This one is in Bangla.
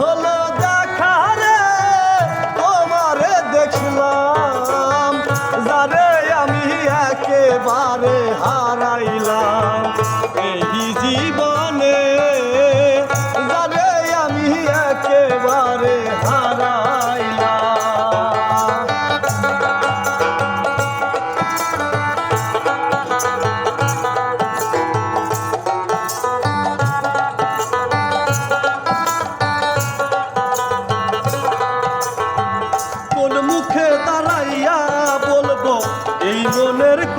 হলো